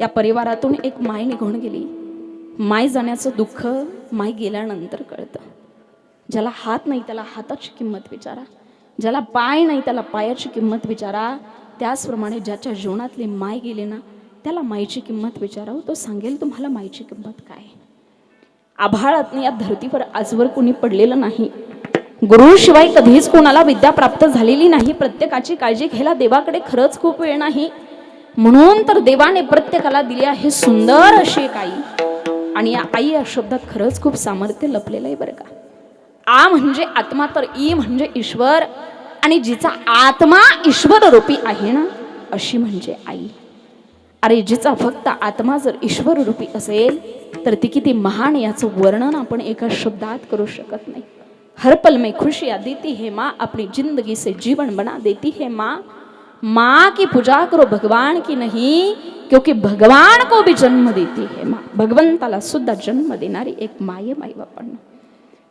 या परिवारातून एक माय निघून गेली. माय जाण्याचं दुःख माय गेल्यानंतर कळतं. ज्याला हात नाही त्याला हाताची किंमत विचारा. ज्याला पाय नाही त्याला पायाची किंमत विचारा. त्याचप्रमाणे ज्याच्या जीवनातली माय गेले ना त्याला मायची किंमत विचारावं. तो सांगेल तुम्हाला मायची किंमत काय? आहे. आभाळातनं या धर्तीवर आजवर कोणी पडलेलं नाही. गुरुशिवाय कधीच कोणाला विद्या प्राप्त झालेली नाही. प्रत्येकाची काळजी घ्यायला देवाकडे खरंच खूप वेळ नाही. म्हणून तर देवाने प्रत्येकाला दिली आहे सुंदर अशी एक आई. आणि या आई या शब्दात खरंच खूप सामर्थ्य लपलेलं आहे बरं का. आ म्हणजे आत्मा तर ई म्हणजे ईश्वर. आणि जिचा आत्मा ईश्वर रूपी आहे ना अशी म्हणजे आई. अरे जिचा फक्त आत्मा जर ईश्वर रूपी असेल तर ती किती महान याचं वर्णन आपण एका शब्दात करू शकत नाही. हर पल में खुशियाँ देती है माँ अपनी जिंदगी से जीवन बना देती है माँ. माँ की पूजा करो भगवान की नहीं क्योंकि भगवान को भी जन्म देती है माँ। भगवंताला सुद्धा जन्म देणारी एक माये माई बापांना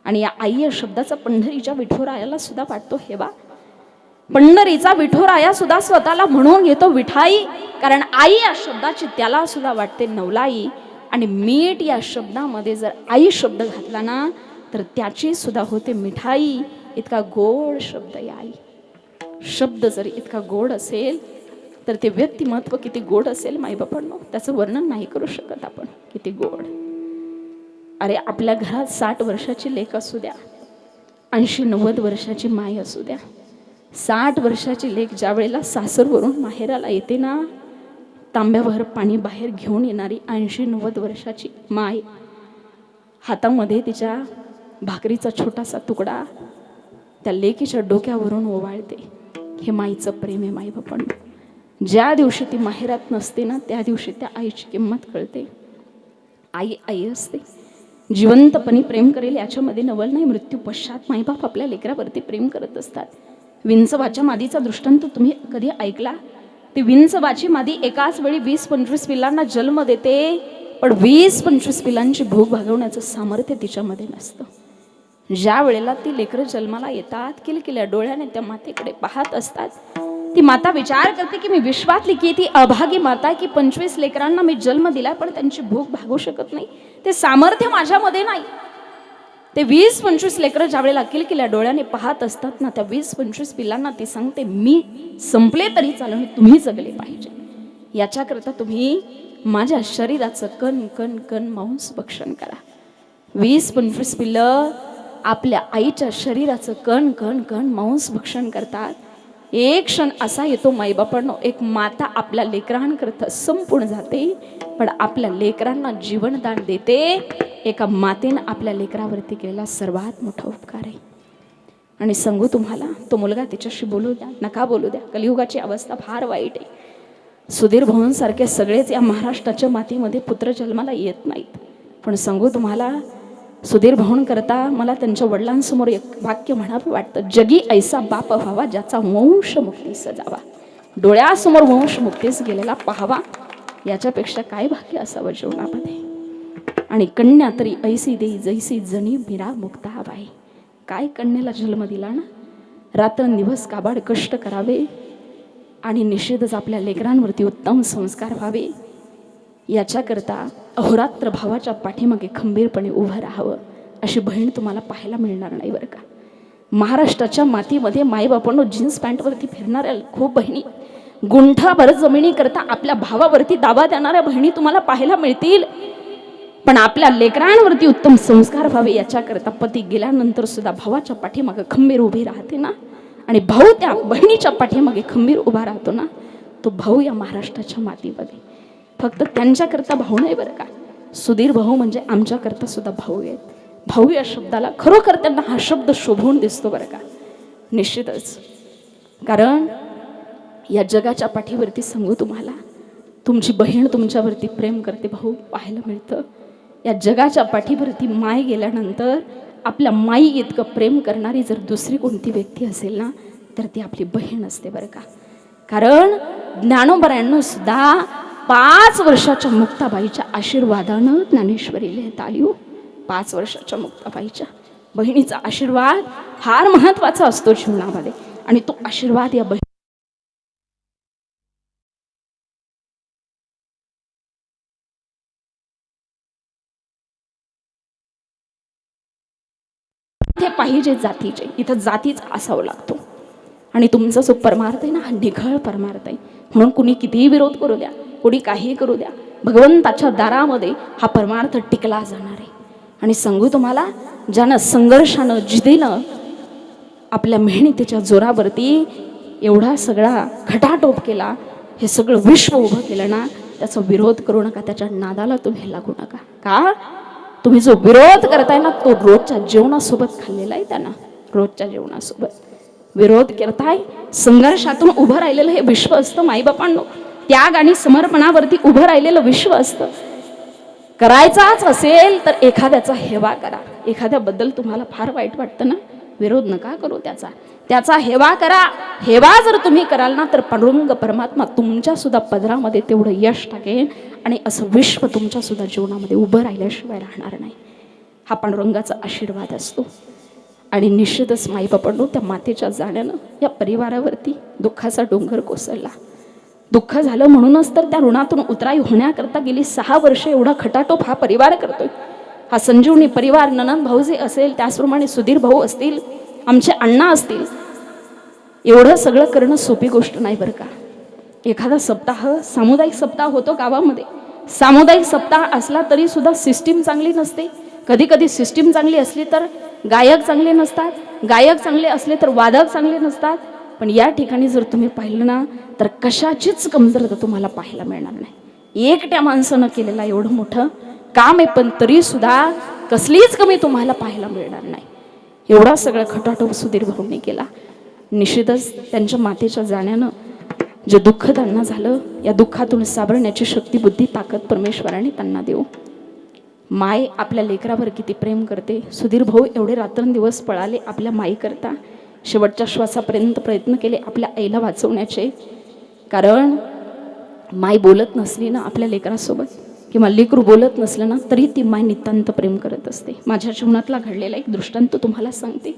आणि या आई या शब्दाचा पंढरीच्या विठोरायाला सुद्धा वाटतो हे बा पंढरीचा विठोराया सुद्धा स्वतःला म्हणून घेतो विठाई कारण आई या शब्दाची त्याला सुद्धा वाटते नवलाई. आणि मीठ या शब्दामध्ये जर आई शब्द घातला ना तर त्याची सुद्धा होते मिठाई. इतका गोड शब्द या आई. शब्द जर इतका गोड असेल तर ते व्यक्तिमत्व किती गोड असेल माईबापांनो त्याचं वर्णन नाही करू शकत आपण. किती गोड. अरे आपल्या घरात साठ वर्षाची लेख असू द्या ऐंशी नव्वद वर्षाची माय असू द्या. साठ वर्षाची लेख ज्या वेळेला सासरवरून माहेराला येते ना तांब्याभर पाणी बाहेर घेऊन येणारी ऐंशी नव्वद वर्षाची माय हातामध्ये तिच्या भाकरीचा छोटासा तुकडा त्या लेकीच्या डोक्यावरून ओवाळते. हे माईचं प्रेम आहे माई पण ज्या दिवशी ती माहेरात नसते ना त्या दिवशी त्या आईची किंमत कळते. आई आई असते. जिवंतपणे प्रेम करेल याच्यामध्ये नवल नाही मृत्यू पश्चात माईबाप आपल्या लेकरावरती प्रेम करत असतात. विंचवाच्या मादीचा दृष्टांत तुम्ही कधी ऐकला? ती विंचवाची मादी एकाच वेळी वीस पंचवीस पिल्लांना जन्म देते पण वीस पंचवीस पिलांची भूक भागवण्याचं सामर्थ्य तिच्यामध्ये नसतं. ज्या वेळेला ती लेकरं जन्माला येतात किलकिल्या डोळ्याने त्या मातेकडे पाहत असतात ती माता विचार करते की मी विश्वातली की ती अभागी माता की पंचवीस लेकरांना मी जन्म दिला पण त्यांची भूक भागू शकत नाही. ते सामर्थ्य माझ्यामध्ये नाही. ते वीस पंचवीस लेकरं ज्या वेळेला किलकिल्या डोळ्याने पाहत असतात ना त्या वीस पंचवीस पिल्लांना ती सांगते मी संपले तरी चालून तुम्ही जगले पाहिजे. याच्याकरता तुम्ही माझ्या शरीराचं कण कण कण मांस भक्षण करा. वीस पंचवीस पिल्लं आपल्या आईच्या शरीराचं कण कण कण मांस भक्षण करतात. एक क्षण असा येतो माईबापांनो एक माता आपल्या लेकरांकरता संपूर्ण जाते पण आपल्या लेकरांना जीवनदान देते. एका मातेनं आपल्या लेकरावरती केलेला सर्वात मोठा उपकार आहे. आणि सांगू तुम्हाला तो मुलगा तिच्याशी बोलू द्या नका बोलू द्या. कलियुगाची अवस्था फार वाईट आहे. सुधीर भवनसारखे सगळेच या महाराष्ट्राच्या मातीमध्ये पुत्र जन्माला येत नाहीत. पण सांगू तुम्हाला सुधीर भाऊंकरता मला त्यांच्या वडिलांसमोर एक वाक्य म्हणावं वाटतं. जगी ऐसा बाप व्हावा ज्याचा वंश मुक्तीस जावा डोळ्यासमोर वंश मुक्तीस गेलेला पाहावा. याच्यापेक्षा काय भाग्य असावं जीवनामध्ये? आणि कन्या तरी ऐसी देई जैसी जणी मिरा मुक्ता बाई. काय कन्याला जन्म दिला ना? रात्रंदिवस काबाड कष्ट करावे आणि निषेधच आपल्या लेकरांवरती उत्तम संस्कार व्हावे. याच्याकरता अहोरात्र भावाच्या पाठीमागे खंबीरपणे उभं राहावं अशी बहीण तुम्हाला पाहायला मिळणार नाही बरं का? महाराष्ट्राच्या मातीमध्ये माईबापांनो जीन्स पॅन्टवरती फिरणाऱ्या खूप बहिणी गुंठाभर जमिनीकरता आपल्या भावावरती दावा देणाऱ्या बहिणी तुम्हाला पाहायला मिळतील. पण आपल्या लेकरांवरती उत्तम संस्कार व्हावे याच्याकरता पती गेल्यानंतर सुद्धा भावाच्या पाठीमागे खंबीर उभी राहते ना? आणि भाऊ त्या बहिणीच्या पाठीमागे खंबीर उभा राहतो ना? तो भाऊ या महाराष्ट्राच्या मातीमध्ये. फक्त त्यांच्याकरता भाऊ नाही बरं का? सुधीर भाऊ म्हणजे आमच्याकरता सुद्धा भाऊ आहेत. भाऊ या शब्दाला खरोखर त्यांना हा शब्द शोभून दिसतो बरं का? निश्चितच. कारण या जगाच्या पाठीवरती सांगू तुम्हाला तुमची बहीण तुमच्यावरती प्रेम करते भाऊ पाहायला मिळतं. या जगाच्या पाठीवरती माय गेल्यानंतर आपल्या माई इतकं प्रेम करणारी जर दुसरी कोणती व्यक्ती असेल ना तर ती आपली बहीण असते बरं का? कारण ज्ञानोबरायांनो सुद्धा पाच वर्षाच्या मुक्ताबाईच्या आशीर्वादानं ज्ञानेश्वरी लिहित आली हो. पाच वर्षाच्या मुक्ताबाईच्या बहिणीचा आशीर्वाद फार महत्त्वाचा असतो जीवनामध्ये. आणि तो आशीर्वाद या बहिणी पाहिजे जातीचे. इथं जातीच असावं लागतो. आणि तुमचा जो परमार्थ आहे ना? हा निघळ परमार्थ आहे. म्हणून कुणी कितीही विरोध करू द्या. कुणी काहीही करू द्या. भगवंताच्या दारामध्ये हा परमार्थ टिकला जाणार आहे. आणि सांगू तुम्हाला ज्यानं संघर्षानं जिदेनं आपल्या मेहनतीच्या जोरावरती एवढा सगळा खटाटोप केला हे सगळं विश्व उभं केलं ना त्याचा विरोध करू नका त्याच्या नादाला तुम्ही लागू नका. का? तुम्ही जो विरोध करताय ना तो रोजच्या जेवणासोबत खाल्लेला आहे त्यानं. रोजच्या जेवणासोबत. विरोध करताय संघर्षातून उभं राहिलेलं हे विश्व असतं माईबापांनो. त्याग आणि समर्पणावरती उभं राहिलेलं विश्व असतं. करायचाच असेल तर एखाद्याचा हेवा करा. एखाद्याबद्दल तुम्हाला फार वाईट वाटतं ना? विरोध नका करू त्याचा. त्याचा हेवा करा. हेवा जर तुम्ही कराल ना तर पांडुरंग परमात्मा तुमच्यासुद्धा पदरामध्ये तेवढं यश टाकेल आणि असं विश्व तुमच्यासुद्धा जीवनामध्ये उभं राहिल्याशिवाय राहणार नाही. हा पांडुरंगाचा आशीर्वाद असतो. आणि निश्चितच माई माईबापांनो त्या मातेच्या जाण्यानं या परिवारावरती दुःखाचा डोंगर कोसळला. दुःख झालं म्हणूनच तर त्या ऋणातून उतराई होण्याकरता गेली सहा वर्ष एवढा खटाटोप हा परिवार करतोय. हा संजीवनी परिवार ननंद भाऊजे असेल त्याचप्रमाणे सुधीर भाऊ असतील आमचे अण्णा असतील एवढं सगळं करणं सोपी गोष्ट नाही बरं का? एखादा सप्ताह सामुदायिक सप्ताह होतो गावामध्ये. सामुदायिक सप्ताह असला तरी सुद्धा सिस्टीम चांगली नसते. कधी कधी सिस्टीम चांगली असली तर गायक चांगले नसतात गायक चांगले असले तर वादक चांगले नसतात. पण या ठिकाणी जर तुम्ही पाहिलं ना तर कशाचीच कमतरता तुम्हाला पाहायला मिळणार नाही. एकट्या माणसानं केलेलं एवढं मोठं काम आहे पण तरी सुद्धा कसलीच कमी तुम्हाला पाहायला मिळणार नाही. एवढा सगळं खटाटोप सुधीर भाऊंनी केला. निश्चितच त्यांच्या मातेच्या जाण्यानं जे दुःख त्यांना झालं या दुःखातून सावरण्याची शक्ती बुद्धी ताकद परमेश्वराने त्यांना देऊ. माय आपल्या लेकरावर किती प्रेम करते. सुधीर भाऊ एवढे रात्रंदिवस पळाले आपल्या माईकरता. शेवटच्या श्वासापर्यंत प्रयत्न केले आपल्या आईला वाचवण्याचे. कारण माय बोलत नसली ना आपल्या लेकरासोबत किंवा लेकरू बोलत नसलं ना तरी ती माय नितांत प्रेम करत असते. माझ्या जीवनातला घडलेला एक दृष्टांत तुम्हाला सांगते.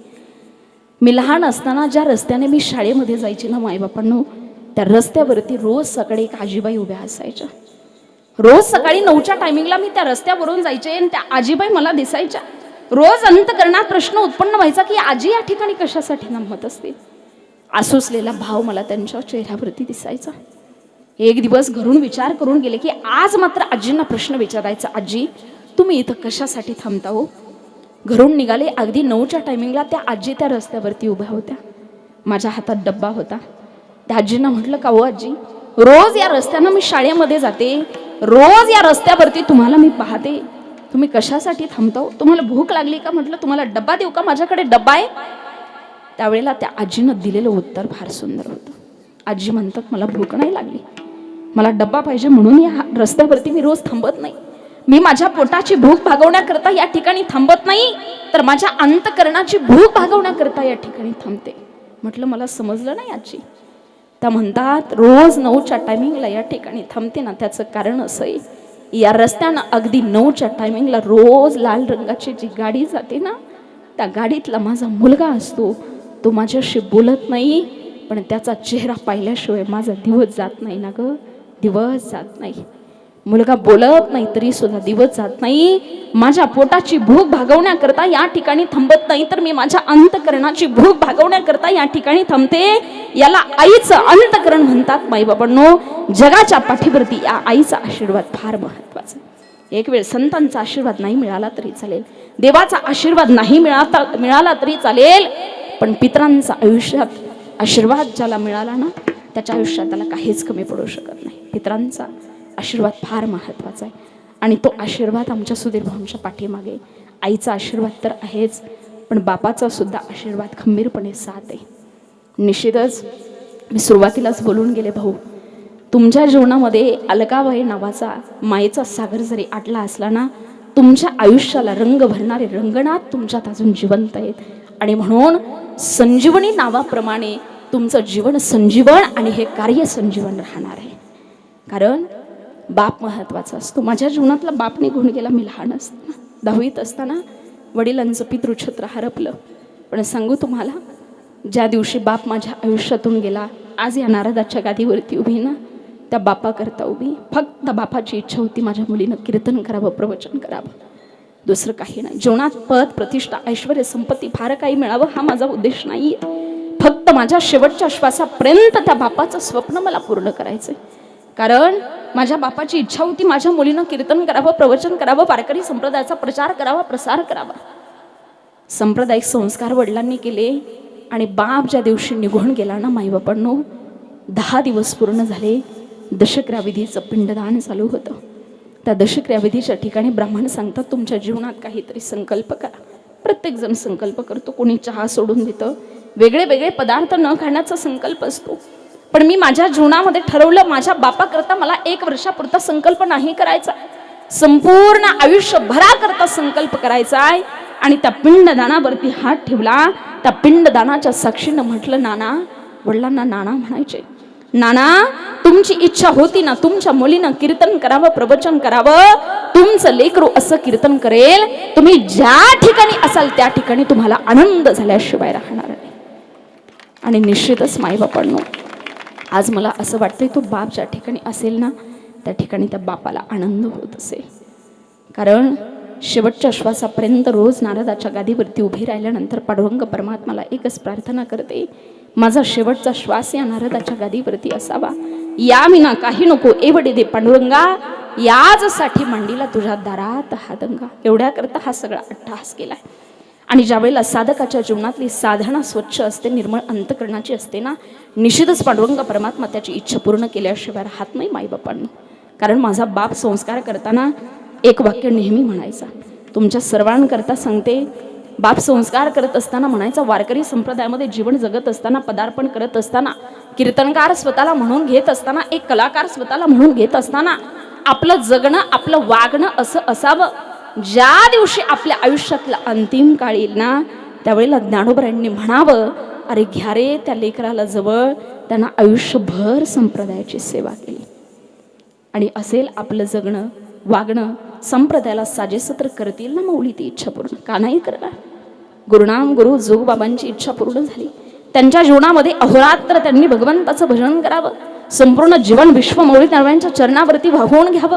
मी लहान असताना ज्या रस्त्याने मी शाळेमध्ये जायचे ना मायबापांनो त्या रस्त्यावरती रोज सकाळी एक आजीबाई उभ्या असायच्या. रोज सकाळी नऊच्या टायमिंगला मी त्या रस्त्यावरून जायचे आणि त्या आजीबाई मला दिसायच्या. रोज अंतकरणात प्रश्न उत्पन्न व्हायचा की आजी या ठिकाणी कशासाठी नमत असते? आसोसलेला भाव मला त्यांच्या चेहऱ्यावरती दिसायचा. एक दिवस घरून विचार करून गेले की आज मात्र आजींना प्रश्न विचारायचा आजी तुम्ही इथं कशासाठी थांबता हो? घरून निघाले अगदी नऊच्या टायमिंगला त्या आजी त्या रस्त्यावरती उभ्या होत्या. माझ्या हातात डब्बा होता. त्या आजींना म्हटलं का हो आजी रोज या रस्त्यानं मी शाळेमध्ये जाते. रोज या रस्त्यावरती तुम्हाला मी पाहते. तुम्ही कशासाठी थांबता हो? तुम्हाला भूक लागली का? म्हटलं तुम्हाला डब्बा देऊ का? माझ्याकडे डब्बा आहे. त्यावेळेला त्या आजीनं दिलेलं उत्तर फार सुंदर होतं. आजी म्हणतात मला भूक नाही लागली. मला डब्बा पाहिजे म्हणून या रस्त्यावरती मी रोज थांबत नाही. मी माझ्या पोटाची भूक भागवण्याकरता या ठिकाणी थांबत नाही तर माझ्या अंतकरणाची भूक भागवण्याकरता या ठिकाणी थांबते. म्हटलं मला समजलं नाही आजी. त्या म्हणतात रोज नऊच्या टायमिंगला या ठिकाणी थांबते ना त्याचं कारण असं आहे. या रस्त्यानं अगदी नऊच्या टायमिंगला रोज लाल रंगाची जी गाडी जाते ना त्या गाडीतला माझा मुलगा असतो तो माझ्याशी बोलत नाही पण त्याचा चेहरा पाहिल्याशिवाय माझा दिवस जात नाही ना ग. दिवस जात नाही. मुलगा बोलत नाही तरी सुद्धा दिवस जात नाही. माझ्या पोटाची भूक भागवण्याकरता या ठिकाणी थांबत नाही तर मी माझ्या अंतकरणाची भूक भागवण्याकरता या ठिकाणी थांबते. याला आईचं अंतकरण म्हणतात माईबाबांनो. जगाच्या पाठीवरती या आईचा आशीर्वाद फार महत्त्वाचा एक वेळ संतांचा आशीर्वाद नाही मिळाला तरी चालेल. देवाचा आशीर्वाद नाही मिळाता मिळाला तरी चालेल. पण पितरांचा आयुष्यात आशीर्वाद ज्याला मिळाला ना त्याच्या आयुष्यात त्याला काहीच कमी पडू शकत नाही. पितरांचा आशीर्वाद फार महत्त्वाचा आहे. आणि तो आशीर्वाद आमच्या सुधीर भाऊंच्या पाठीमागे आईचा आशीर्वाद तर आहेच पण बापाचा सुद्धा आशीर्वाद खंबीरपणे साथ आहे. निश्चितच मी सुरुवातीलाच बोलून गेले भाऊ तुमच्या जीवनामध्ये अलकाबाई नावाचा मायेचा सागर जरी आटला असला ना तुमच्या आयुष्याला रंग भरणारे रंगनाथ तुमच्यात अजून जिवंत आहेत. आणि म्हणून संजीवनी नावाप्रमाणे तुमचं जीवन संजीवन आणि हे कार्य संजीवन राहणार आहे. कारण बाप महत्त्वाचा असतो. माझ्या जीवनातला बाप निघून गेला मी लहान असताना दहावीत असताना वडिलांचं पितृछत्र हरपलं. पण सांगू तुम्हाला ज्या दिवशी बाप माझ्या आयुष्यातून गेला आज या नारदाच्या गादीवरती उभी ना त्या बापाकरता उभी. फक्त बापाची इच्छा होती माझ्या मुलीनं कीर्तन करावं प्रवचन करावं. दुसरं काही नाही. जीवनात पद प्रतिष्ठा ऐश्वर संपत्ती फार काही मिळावं हा माझा उद्देश नाही फक्त माझ्या शेवटच्या श्वासापर्यंत त्या बापाचं स्वप्न मला पूर्ण करायचंय. कारण माझ्या बापाची इच्छा होती माझ्या मुलीनं कीर्तन करावं प्रवचन करावं वारकरी संप्रदायाचा प्रचार करावा प्रसार करावा. सांप्रदायिक संस्कार वडिलांनी केले आणि बाप ज्या दिवशी निघून गेला ना माईबापांनो दहा दिवस पूर्ण झाले दशक्राविधीचं पिंडदान चालू होतं. त्या दशक्रियाविधीच्या ठिकाणी ब्राह्मण सांगतात तुमच्या जीवनात काहीतरी संकल्प करा. प्रत्येकजण संकल्प करतो कोणी चहा सोडून देतं. वेगळे वेगळे पदार्थ न खाण्याचा संकल्प असतो. पण मी माझ्या जीवनामध्ये ठरवलं माझ्या बापाकरता मला एक वर्षापुरता संकल्प नाही करायचा. संपूर्ण आयुष्यभराकरता संकल्प करायचा आहे. आणि त्या पिंडदानावरती हात ठेवला. त्या पिंडदानाच्या साक्षीनं म्हटलं नाना वडिलांना नाना म्हणायचे. नाना तुमची इच्छा होती ना तुमच्या मुलीनं कीर्तन करावं प्रवचन करावं. तुमचं लेकरू असं कीर्तन करेल. तुम्ही ज्या ठिकाणी असाल त्या ठिकाणी तुम्हाला आनंद झाल्याशिवाय राहणार नाही. आणि निश्चितच माईबापांनो आज मला असं वाटतंय तो बाप ज्या ठिकाणी असेल ना त्या ठिकाणी त्या बापाला आनंद होत असेल. कारण शेवटच्या श्वासापर्यंत रोज नारदाच्या गादीवरती उभी राहिल्यानंतर पाडुरंग परमात्माला एकच प्रार्थना करते माझा शेवटचा श्वास या नारदाच्या गादीवरती असावा. या विना काही नको एवढे दे पांडुरंगा. याचसाठी मांडीला तुझ्या दारात हा दंगा एवढ्याकरता हा सगळा अट्टहास केलाय. आणि ज्यावेळेला साधकाच्या जीवनातली साधना स्वच्छ असते निर्मळ अंतकरणाची असते ना निश्चितच पांडुरंगा परमात्मा त्याची इच्छा पूर्ण केल्याशिवाय राहत नाही माईबापांनो. कारण माझा बाप संस्कार करताना एक वाक्य नेहमी म्हणायचा तुमच्या सर्वांकरता सांगते बाप संस्कार करत असताना म्हणायचा वारकरी संप्रदायामध्ये जीवन जगत असताना पदार्पण करत असताना कीर्तनकार स्वतःला म्हणून घेत असताना एक कलाकार स्वतःला म्हणून घेत असताना आपलं जगणं आपलं वागणं असं असावं. ज्या दिवशी आपल्या आयुष्यातला अंतिम काळ येईल ना त्यावेळेला ज्ञानोबरांनी म्हणावं अरे घ्या रे त्या लेकराला जवळ. त्यांना आयुष्यभर संप्रदायाची सेवा केली. आणि असेल आपलं जगणं वागणं संप्रदायाला साजेसत्र करतील ना मौली ती इच्छा पूर्ण. का नाही करणार? गुरुनाम गुरु जोगबाबांची इच्छा पूर्ण झाली. त्यांच्या जीवनामध्ये अहोरात्र त्यांनी भगवंताचं भजन करावं. संपूर्ण जीवन विश्वमौळी नारायणांच्या चरणावरती वाहून घ्यावं.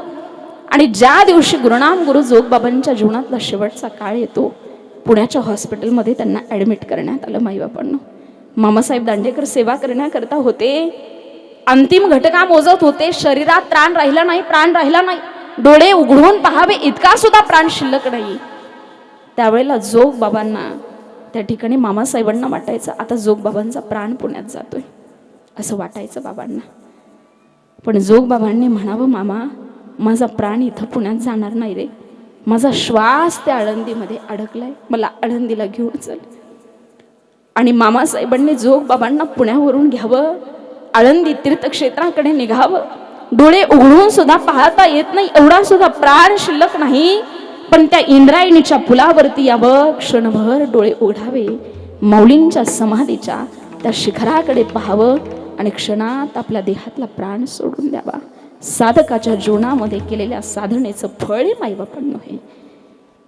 आणि ज्या दिवशी गुरुनाम गुरु जोगबाबांच्या जीवनातला शेवटचा काळ येतो पुण्याच्या हॉस्पिटलमध्ये त्यांना ॲडमिट करण्यात आलं माईबापांना. मामासाहेब दांडेकर सेवा करण्याकरता होते. अंतिम घटका मोजत होते. शरीरात प्राण राहिला नाही प्राण राहिला नाही. डोळे उघडून पहावे इतका सुद्धा प्राण शिल्लक नाही. त्यावेळेला जोग बाबांना त्या ठिकाणी मामासाहेबांना वाटायचं आता जोग बाबांचा प्राण पुण्यात जातोय. असं वाटायचं बाबांना. पण जोग बाबांनी म्हणावं मामा माझा प्राण इथं पुण्यात जाणार नाही रे. माझा श्वास त्या आळंदीमध्ये अडकलाय. मला आळंदीला घेऊन चल. आणि मामासाहेबांनी जोग बाबांना पुण्यावरून घ्यावं आळंदी तीर्थक्षेत्राकडे निघावं. डोळे उघडून सुद्धा पाहता येत नाही. एवढा सुद्धा प्राण शिल्लक नाही. पण त्या इंद्रायणीच्या पुलावरती यावं क्षणभर डोळे ओढावे मौलींच्या समाधीच्या त्या शिखराकडे पाहावं आणि क्षणात आपल्या देहातला प्राण सोडून द्यावा. साधकाच्या जीवनामध्ये केलेल्या साधनेचं फळ हे माईबापांनो हे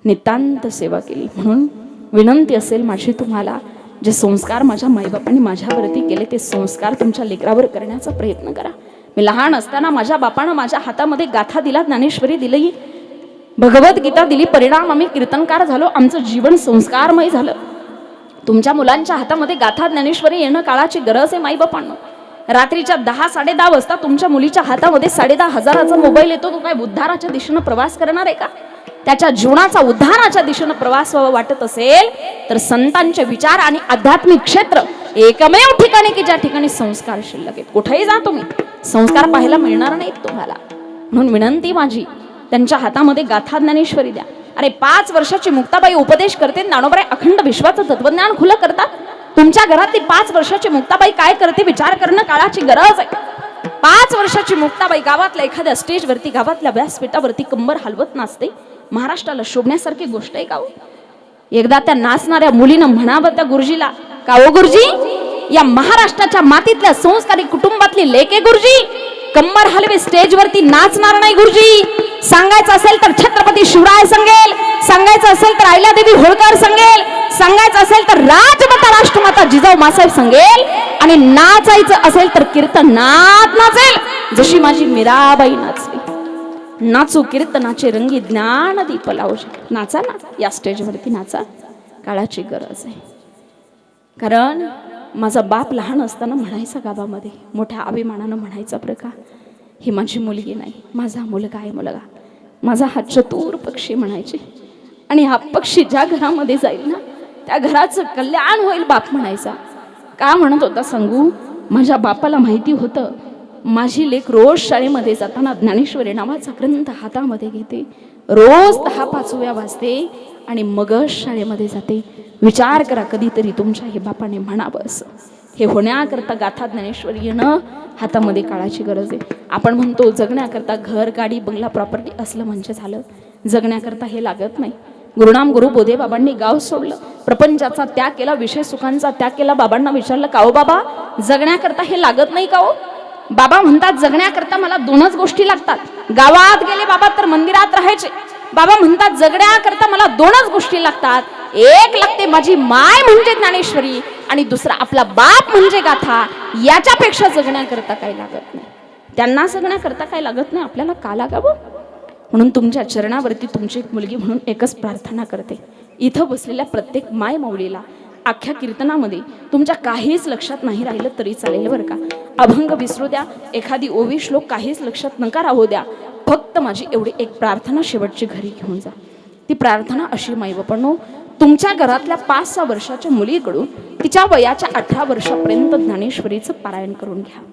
नितांत सेवा केली. म्हणून विनंती असेल माझी तुम्हाला जे संस्कार माझ्या माईबापांनी माझ्यावरती केले ते संस्कार तुमच्या लेकरावर करण्याचा प्रयत्न करा. मी लहान असताना माझ्या बापानं माझ्या हातामध्ये गाथा दिला ज्ञानेश्वरी दिली भगवद्गीता दिली परिणाम आम्ही कीर्तनकार झालो आमचं जीवन संस्कारमय झालं. तुमच्या मुलांच्या हातामध्ये गाथा ज्ञानेश्वरी येणं काळाची गरज आहे माईबापांना रात्रीच्या दहा साडे दहा वाजता तुमच्या मुलीच्या हातामध्ये साडे दहा हजाराचा मोबाईल येतो तो काय उद्धाराच्या दिशेनं प्रवास करणार आहे का? त्याच्या जीवनाचा उद्धाराच्या दिशेनं प्रवास व्हावा वाटत असेल तर संतांचे विचार आणि आध्यात्मिक क्षेत्र एकमेव ठिकाणी की ज्या ठिकाणी संस्कार शिल्लक आहेत. कुठेही जा तुम्ही संस्कार पाहायला मिळणार नाहीत तुम्हाला. म्हणून विनंती माझी त्यांच्या हातामध्ये गाथा ज्ञानेश्वरी द्या. अरे पाच वर्षाची मुक्ताबाई उपदेश करते ज्ञानोबाई अखंड विश्वाचं तत्वज्ञान खुलं करतात. तुमच्या घरातली पाच वर्षाची मुक्ताबाई काय करते विचार करणं काळाची गरज आहे. पाच वर्षाची मुक्ताबाई गावातल्या एखाद्या स्टेजवरती गावातल्या व्यासपीठावरती कंबर हलवत नाचते. महाराष्ट्राला शोभण्यासारखी गोष्ट आहे का हो? एकदा त्या नाचणाऱ्या मुलीनं म्हणावं त्या गुरुजीला का ओ गुरुजी? या महाराष्ट्राच्या मातीतल्या संस्कारी कुटुंबातली लेके गुरुजी कंबर हलवे स्टेजवरती नाचणार नाही गुरुजी. सांगायचं असेल तर छत्रपती शिवराय सांगेल. सांगायचं असेल तर अहिल्यादेवी होळकर सांगेल. सांगायचं असेल तर राजमाता राष्ट्रमाता जिजाऊ मासाहेब सांगेल. आणि नाचायचं असेल तर कीर्तनात नाचेल. जशी माझी मीराबाई नाचली. नाचू कीर्तनाचे रंगी ज्ञान दीप लावजे नाचा ना या स्टेजवरती नाचा. काळाची गरज आहे. कारण माझा बाप लहान असताना म्हणायचा गावामध्ये मोठ्या अभिमानानं म्हणायचा प्रकार ही माझी मुलगी नाही माझा मुलगा आहे मुलगा. माझा हा चतुर पक्षी म्हणायचे. आणि हा पक्षी ज्या घरामध्ये जाईल ना त्या घराचं कल्याण होईल बाप म्हणायचा. का म्हणत होता सांगू? माझ्या बापाला माहिती होतं माझी लेख रोज शाळेमध्ये जाताना ज्ञानेश्वरी नावाचा ग्रंथ हातामध्ये घेते. रोज दहा पाचव्या वाजते आणि मगच शाळेमध्ये जाते. विचार करा कधीतरी तुमच्या हे बापाने म्हणावं असं. हे होण्याकरता गाथा ज्ञानेश्वर येणं हातामध्ये काळाची गरज आहे. आपण म्हणतो जगण्याकरता घर गाडी बंगला प्रॉपर्टी असलं म्हणजे झालं. जगण्याकरता हे लागत नाही. गुरुनाम गुरु बोधे बाबांनी गाव सोडलं. प्रपंचाचा त्याग केला विषय सुखांचा त्याग केला. बाबांना विचारलं का हो बाबा? जगण्याकरता हे लागत नाही का हो? बाबा म्हणतात जगण्याकरता मला दोनच गोष्टी लागतात. गावात गेले बाबा तर मंदिरात राहायचे. बाबा म्हणतात जगण्याकरता मला दोनच गोष्टी लागतात. एक लागते माझी माय म्हणजे ज्ञानेश्वरी आणि दुसरा आपला बाप म्हणजे गाथा. याच्यापेक्षा जगण्याकरता काही लागत नाही. त्यांना जगण्याकरता काही लागत नाही. आपल्याला का लागावं? म्हणून तुमच्या चरणावरती तुमची एक मुलगी म्हणून एकच प्रार्थना करते. इथं बसलेल्या प्रत्येक माय माऊलीला अख्ख्या कीर्तनामध्ये तुमच्या काहीच लक्षात नाही राहिलं तरी चालेल बरं का? अभंग विसरू द्या एखादी ओवी श्लोक काहीच लक्षात नका राहू द्या फक्त माझी एवढी एक प्रार्थना शेवटची घरी घेऊन जा. ती प्रार्थना अशी माई बापांनो तुमच्या घरातल्या पाच सहा वर्षाच्या मुलीकडून तिच्या वयाच्या अठरा वर्षापर्यंत ज्ञानेश्वरीचं पारायण करून घ्या.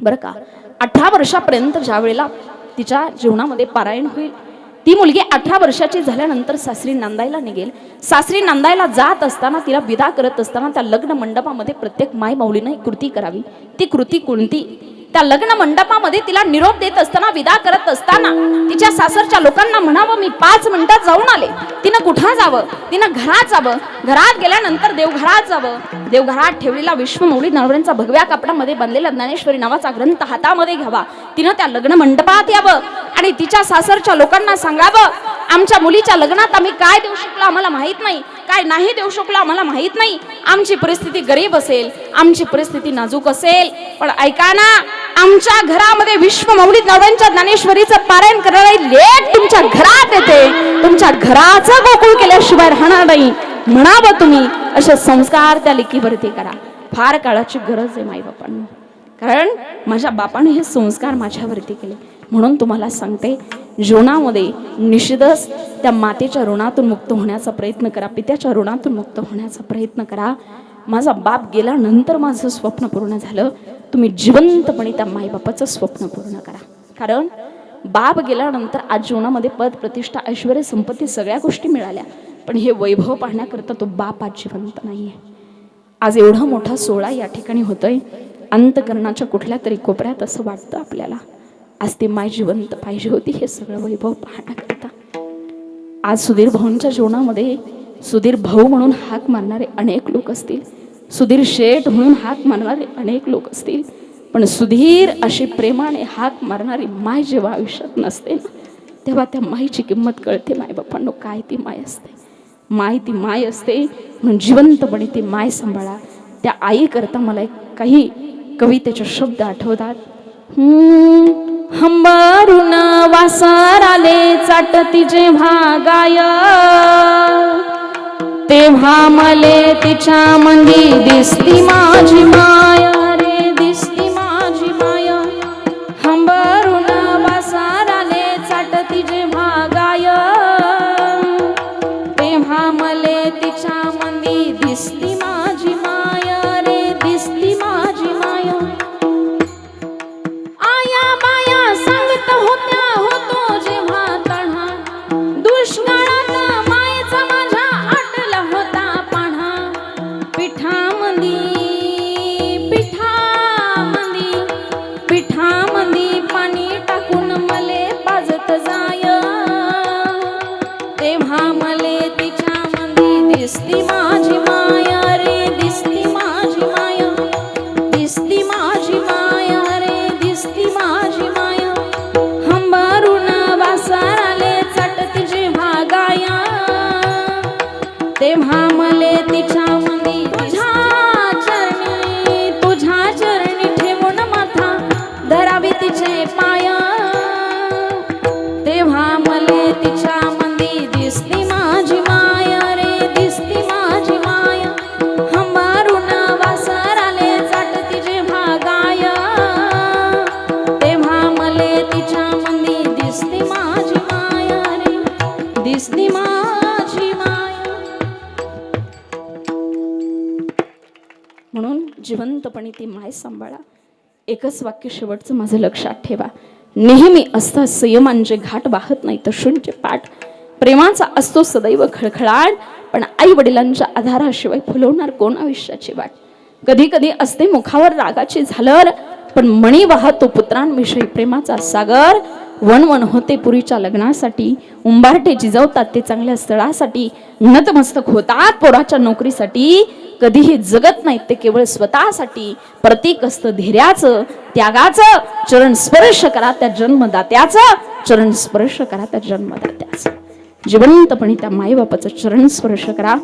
बरं का? अठरा वर्षापर्यंत ज्या वेळेला तिच्या जीवनामध्ये पारायण होईल ती मुलगी अठरा वर्षाची झाल्यानंतर सासरी नांदायला निघेल. सासरी नांदायला जात असताना तिला विदा करत असताना त्या लग्न मंडपामध्ये प्रत्येक माय माऊलीनं एक कृती करावी. ती कृती कोणती? त्या लग्न मंडपामध्ये तिला निरोप देत असताना विदा करत असताना तिच्या सासरच्या लोकांना म्हणावं मी पाच मिनिटात जाऊन आले. तिनं कुठं जावं? तिनं घरात जावं? घरात गेल्यानंतर देवघरात जावं? देवघरात ठेवलेला विश्वमौली नवऱ्यांचा भगव्या कापडामध्ये बनलेला ज्ञानेश्वरी नावाचा ग्रंथ हातामध्ये घ्यावा. तिनं त्या लग्न मंडपात यावं. आणि तिच्या सासरच्या लोकांना सांगावं. आमच्या मुलीच्या लग्नात आम्ही काय देऊ शकलो आम्हाला माहीत नाही. काय नाही देऊ शकलो आम्हाला माहीत नाही. आमची परिस्थिती गरीब असेल. आमची परिस्थिती नाजूक असेल. पण ऐका ना आमच्या घरामध्ये विश्वमौली नवऱ्यांच्या ज्ञानेश्वरीचं पारायण करणारी लेख तुमच्या घरात येते. तुमच्या घराचं गोकुळ केल्याशिवाय राहणार नाही. म्हणावं तुम्ही असे संस्कार त्या लेकीवरती करा. फार काळाची गरज आहे माईबापांना. कारण माझ्या बापाने हे संस्कार माझ्यावरती केले. म्हणून तुम्हाला सांगते जीवनामध्ये निश्चितच त्या मातेच्या ऋणातून मुक्त होण्याचा प्रयत्न करा पित्याच्या ऋणातून मुक्त होण्याचा प्रयत्न करा. माझा बाप गेल्यानंतर माझं स्वप्न पूर्ण झालं. तुम्ही जिवंतपणे त्या माईबापाचं स्वप्न पूर्ण करा. कारण बाप गेल्यानंतर आज जीवनामध्ये पद प्रतिष्ठा ऐश्वर संपत्ती सगळ्या गोष्टी मिळाल्या. पण हे वैभव पाहण्याकरता तो बाप आज जिवंत नाही आहे आज एवढा मोठा सोहळा या ठिकाणी होतोय. अंतकरणाच्या कुठल्या तरी कोपऱ्यात असं वाटतं आपल्याला. आज ती माय जिवंत पाहिजे होती हे सगळं वैभव पाहण्याकरता. आज सुधीर भाऊंच्या जीवनामध्ये सुधीर भाऊ म्हणून हाक मारणारे अनेक लोक असतील सुधीर शेठ म्हणून हाक मारणारे अनेक लोक असतील पण सुधीर अशी प्रेमाने हाक मारणारी माय जेव्हा आयुष्यात नसते ना तेव्हा त्या माईची किंमत कळते माय बाप्पांनो काय ती माय असते. माय ती माय असते म्हणून जिवंतपणे ती माय सांभाळा. त्या आईकरता मला एक काही कवितेचे शब्द आठवतात. हम्म, हंबारून वासर आले चाटती जेव्हा गाय. तेव्हा मले तिच्या मंदी दिसती माझी माया रे दिसती माझी माया. हंबरून वासर आले चाटती जेव्हा गाय. तेव्हा मले तिच्या मंदी दिसती पाय सांभाळा? एकच वाक्य शेवटचं माझं लक्षात ठेवा. नेहमी असता संयमांचे घाट वाहत नाही तर शून्य पाठ. प्रेमाचा असतो सदैव खळखळाट पण आई वडिलांच्या आधाराशिवाय फुलवणार कोण आयुष्याची वाट? कधी कधी असते मुखावर रागाची झालर पण मणी वाहतो पुत्रांविषयी प्रेमाचा सागर. वन वन होते पुरीच्या लग्नासाठी उंबारटे जिजवतात ते चांगल्या स्थळासाठी नतमस्तक होतात पोराच्या नोकरीसाठी. कधीही जगत नाहीत ते केवळ स्वतःसाठी प्रतीक असतं धैर्याचं त्यागाचं चरण स्पर्श करा त्या जन्मदात्याचं चरण स्पर्श करा त्या जन्मदात्याचं. जिवंतपणे त्या माईबापाचं चरण स्पर्श करा.